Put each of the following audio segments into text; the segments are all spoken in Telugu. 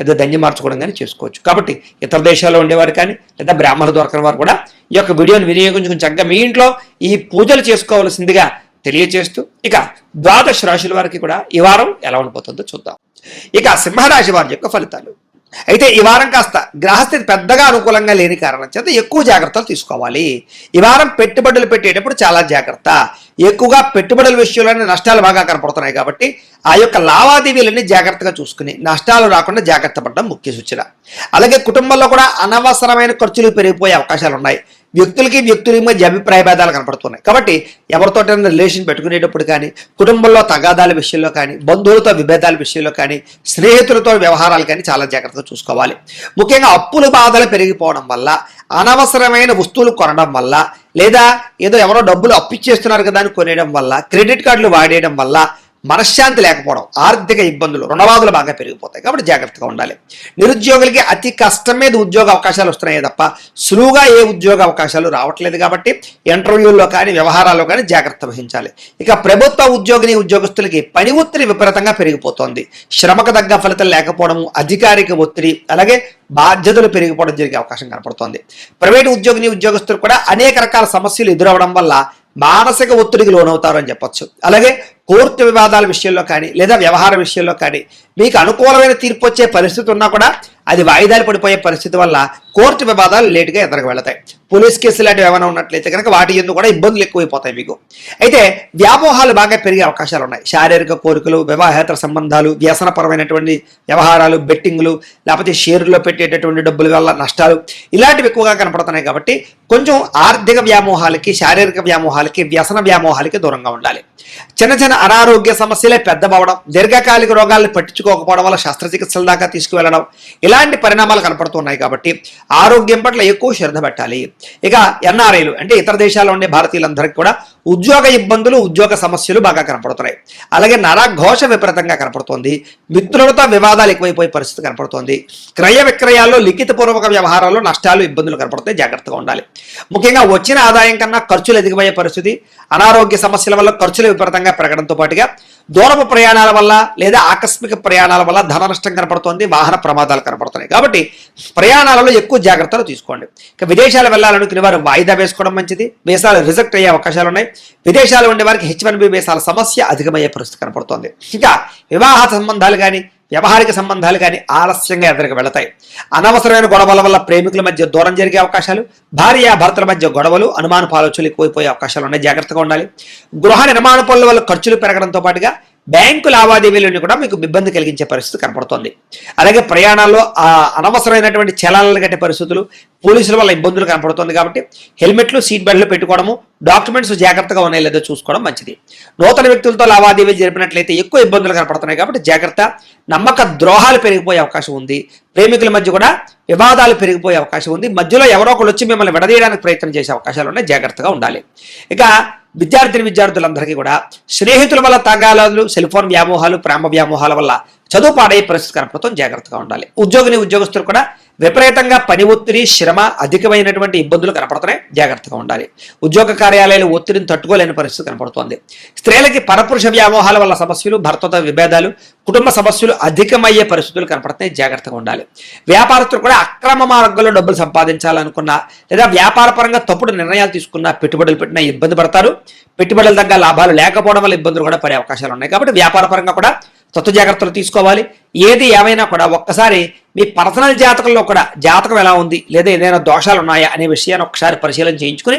లేదా ధన్యం మార్చుకోవడం కానీ చేసుకోవచ్చు. కాబట్టి ఇతర దేశాల్లో ఉండేవారు కానీ లేదా బ్రాహ్మణులు దొరకని వారు కూడా ఈ యొక్క వీడియోని వినియోగించుకుని చక్కగా మీ ఇంట్లో ఈ పూజలు చేసుకోవాల్సిందిగా తెలియచేస్తూ ఇక ద్వాదశ రాశుల వారికి కూడా ఈ వారం ఎలా ఉండిపోతుందో చూద్దాం. ఇక సింహరాశి వారి యొక్క ఫలితాలు. అయితే ఈ వారం కాస్త గ్రహస్థితి పెద్దగా అనుకూలంగా లేని కారణం చేత ఎక్కువ జాగ్రత్తలు తీసుకోవాలి. ఈ వారం పెట్టుబడులు పెట్టేటప్పుడు చాలా జాగ్రత్త. ఎక్కువగా పెట్టుబడుల విషయంలోనే నష్టాలు బాగా కనపడుతున్నాయి కాబట్టి ఆ యొక్క లావాదేవీలన్నీ జాగ్రత్తగా చూసుకుని నష్టాలు రాకుండా జాగ్రత్త పడడం ముఖ్య సూచన. అలాగే కుటుంబంలో కూడా అనవసరమైన ఖర్చులు పెరిగిపోయే అవకాశాలు ఉన్నాయి వ్యక్తులకి వ్యక్తులకి మధ్య అభిప్రాయ భేదాలు కనపడుతున్నాయి. కాబట్టి ఎవరితోటైనా రిలేషన్ పెట్టుకునేటప్పుడు కానీ కుటుంబంలో తగాదాల విషయంలో కానీ బంధువులతో విభేదాల విషయంలో కానీ స్నేహితులతో వ్యవహారాలు కానీ చాలా జాగ్రత్తగా చూసుకోవాలి. ముఖ్యంగా అప్పుల బాధలు పెరిగిపోవడం వల్ల అనవసరమైన వస్తువులు కొనడం వల్ల లేదా ఏదో ఎవరో డబ్బులు అప్పిచ్చేస్తున్నారు కదా అని కొనేయడం వల్ల క్రెడిట్ కార్డులు వాడేయడం వల్ల మనశ్శాంతి లేకపోవడం ఆర్థిక ఇబ్బందులు రుణబాధలు బాగా పెరిగిపోతాయి కాబట్టి జాగ్రత్తగా ఉండాలి. నిరుద్యోగులకి అతి కష్టం మీద ఉద్యోగ అవకాశాలు వస్తున్నాయి తప్ప సులువుగా ఏ ఉద్యోగ అవకాశాలు రావట్లేదు కాబట్టి ఇంటర్వ్యూల్లో కానీ వ్యవహారాల్లో కానీ జాగ్రత్త వహించాలి. ఇక ప్రభుత్వ ఉద్యోగిని ఉద్యోగస్తులకి పని ఒత్తిడి విపరీతంగా పెరిగిపోతోంది. శ్రమకు తగ్గ ఫలితం లేకపోవడం అధికారిక ఒత్తిడి అలాగే బాధ్యతలు పెరిగిపోవడం జరిగే అవకాశం కనపడుతోంది. ప్రైవేటు ఉద్యోగిని ఉద్యోగస్తులు కూడా అనేక రకాల సమస్యలు ఎదురవడం వల్ల మానసిక ఒత్తిడికి లోనవుతారు అని చెప్పొచ్చు. అలాగే కోర్టు వివాదాల విషయంలో కానీ లేదా వ్యవహార విషయంలో కానీ మీకు అనుకూలమైన తీర్పు వచ్చే పరిస్థితి ఉన్నా కూడా అది వాయిదాలు పడిపోయే పరిస్థితి వల్ల కోర్టు వివాదాలు లేటుగా ఎదురుకు వెళతాయి. పోలీస్ కేసులు లాంటివి ఏమైనా ఉన్నట్లయితే కనుక వాటి ఎందుకు కూడా ఇబ్బందులు ఎక్కువైపోతాయి మీకు. అయితే వ్యామోహాలు బాగా పెరిగే అవకాశాలు ఉన్నాయి. శారీరక కోరికలు వివాహేతర సంబంధాలు వ్యసనపరమైనటువంటి వ్యవహారాలు బెట్టింగ్లు లేకపోతే షేర్లో పెట్టేటటువంటి డబ్బుల వల్ల నష్టాలు ఇలాంటివి ఎక్కువగా కనపడుతున్నాయి కాబట్టి కొంచెం ఆర్థిక వ్యామోహాలకి శారీరక వ్యామోహాలకి వ్యసన వ్యామోహాలకి దూరంగా ఉండాలి. చిన్న చిన్న అనారోగ్య సమస్యలే పెద్దమవడం దీర్ఘకాలిక రోగాలను పట్టించుకోకపోవడం వల్ల శస్త్రచికిత్సల దాకా తీసుకువెళ్ళడం ఇలాంటి పరిణామాలు కనపడుతున్నాయి కాబట్టి ఆరోగ్యం పట్ల ఎక్కువ శ్రద్ధ పెట్టాలి. ఇక ఎన్ఆర్ఐలు అంటే ఇతర దేశాల్లో ఉండే భారతీయులందరికీ కూడా ఉద్యోగ ఇబ్బందులు ఉద్యోగ సమస్యలు బాగా కనపడుతున్నాయి. అలాగే నరఘోష విపరీతంగా కనపడుతోంది. మిత్రులతో వివాదాలు ఎక్కువైపోయే పరిస్థితి కనపడుతోంది. క్రయ విక్రయాల్లో లిఖితపూర్వక వ్యవహారాల్లో నష్టాలు ఇబ్బందులు కనపడతాయి జాగ్రత్తగా ఉండాలి. ముఖ్యంగా వచ్చిన ఆదాయం కన్నా ఖర్చులు ఎదిగిపోయే పరిస్థితి అనారోగ్య సమస్యల వల్ల ఖర్చులు విపరీతంగా పెరగడంతో పాటుగా దూరపు ప్రయాణాల వల్ల లేదా ఆకస్మిక ప్రయాణాల వల్ల ధన నష్టం కనపడుతోంది వాహన ప్రమాదాలు కనపడుతున్నాయి. కాబట్టి ప్రయాణాలలో ఎక్కువ జాగ్రత్తలు తీసుకోండి. ఇక విదేశాలు వెళ్ళాలనుకునే వారు వాయిదా వేసుకోవడం మంచిది. వీసాలు రిజెక్ట్ అయ్యే అవకాశాలు ఉన్నాయి. విదేశాలు ఉండే వారికి హెచ్ వన్ బి వీసాల సమస్య అధికమయ్యే పరిస్థితి కనపడుతోంది. ఇంకా వివాహ సంబంధాలు కానీ వ్యవహారిక సంబంధాలు కానీ ఆలస్యంగా ఎదురుకు వెళతాయి. అనవసరమైన గొడవల వల్ల ప్రేమికుల మధ్య దూరం జరిగే అవకాశాలు భార్య భర్తల మధ్య గొడవలు అనుమాన పాలోచనలు ఎక్కువైపోయే అవకాశాలు ఉన్నాయి. జాగ్రత్తగా ఉండాలి. గృహ నిర్మాణ పనుల వల్ల ఖర్చులు పెరగడంతో పాటుగా బ్యాంకు లావాదేవీలను కూడా మీకు ఇబ్బంది కలిగించే పరిస్థితి కనపడుతోంది. అలాగే ప్రయాణాల్లో అనవసరమైనటువంటి చలాలను కట్టే పరిస్థితులు పోలీసుల వల్ల ఇబ్బందులు కనపడుతుంది కాబట్టి హెల్మెట్లు సీట్ బెల్ట్లు పెట్టుకోవడము డాక్యుమెంట్స్ జాగ్రత్తగా ఉన్నాయి లేదో చూసుకోవడం మంచిది. నూతన వ్యక్తులతో లావాదేవీలు జరిపినట్లయితే ఎక్కువ ఇబ్బందులు కనపడుతున్నాయి కాబట్టి జాగ్రత్త నమ్మక ద్రోహాలు పెరిగిపోయే అవకాశం ఉంది. ప్రేమికుల మధ్య కూడా వివాదాలు పెరిగిపోయే అవకాశం ఉంది. మధ్యలో ఎవరో ఒకరు వచ్చి మిమ్మల్ని విడదీయడానికి ప్రయత్నం చేసే అవకాశాలు ఉన్నాయి. జాగ్రత్తగా ఉండాలి. ఇక విద్యార్థిని విద్యార్థులందరికీ కూడా స్నేహితుల వల్ల తగాదాలు సెల్ ఫోన్ వ్యామోహాలు ప్రేమ వ్యామోహాల వల్ల చదువు పాడయ్యే పరిస్థితి కనపడతాం జాగ్రత్తగా ఉండాలి. ఉద్యోగిని ఉద్యోగస్తులు కూడా విపరీతంగా పని ఒత్తిడి శ్రమ అధికమైనటువంటి ఇబ్బందులు కనపడుతున్నాయి. జాగ్రత్తగా ఉండాలి. ఉద్యోగ కార్యాలయాలు ఒత్తిడిని తట్టుకోలేని పరిస్థితి కనపడుతోంది. స్త్రీలకి పరపురుష వ్యామోహాల వల్ల సమస్యలు భర్తతో విభేదాలు కుటుంబ సమస్యలు అధికమయ్యే పరిస్థితులు కనపడుతున్నాయి. జాగ్రత్తగా ఉండాలి. వ్యాపారస్తులు కూడా అక్రమ మార్గంలో డబ్బులు సంపాదించాలనుకున్నా లేదా వ్యాపార పరంగా తప్పుడు నిర్ణయాలు తీసుకున్నా పెట్టుబడులు పెట్టినా ఇబ్బంది పడతారు. పెట్టుబడుల తగ్గ లాభాలు లేకపోవడం వల్ల ఇబ్బందులు కూడా పడే అవకాశాలు ఉన్నాయి. కాబట్టి వ్యాపార పరంగా కూడా తత్వ జాగ్రత్తలు తీసుకోవాలి. ఏది ఏమైనా కూడా ఒక్కసారి మీ పర్సనల్ జాతకంలో కూడా జాతకం ఎలా ఉంది లేదా ఏదైనా దోషాలు ఉన్నాయా అనే విషయాన్ని ఒకసారి పరిశీలన చేయించుకుని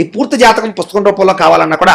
ఈ పూర్తి జాతకం పుస్తకం రూపంలో కావాలన్నా కూడా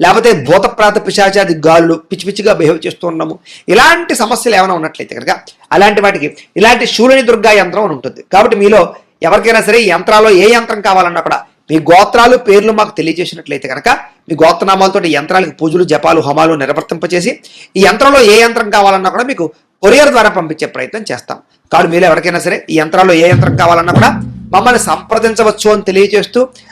లేకపోతే భూతప్రాత పిశాచాది గాలులు పిచ్చి పిచ్చిగా బిహేవ్ చేస్తూ ఉండడము ఇలాంటి సమస్యలు ఏమైనా ఉన్నట్లయితే కనుక అలాంటి వాటికి ఇలాంటి శూలిని దుర్గా యంత్రం అని ఉంటుంది. కాబట్టి మీలో ఎవరికైనా సరే ఈ యంత్రాల్లో ఏ యంత్రం కావాలన్నా కూడా మీ గోత్రాలు పేర్లు మాకు తెలియజేసినట్లయితే కనుక మీ గోత్రనామాలతో యంత్రాలకు పూజలు జపాలు హోమాలు నిర్వర్తింపచేసి ఈ యంత్రంలో ఏ యంత్రం కావాలన్నా కూడా మీకు కొరియర్ ద్వారా పంపించే ప్రయత్నం చేస్తాం. కాబట్టి మీరు ఎవరికైనా సరే ఈ యంత్రాల్లో ఏ యంత్రం కావాలన్నా కూడా మమ్మల్ని సంప్రదించవచ్చు అని తెలియజేస్తూ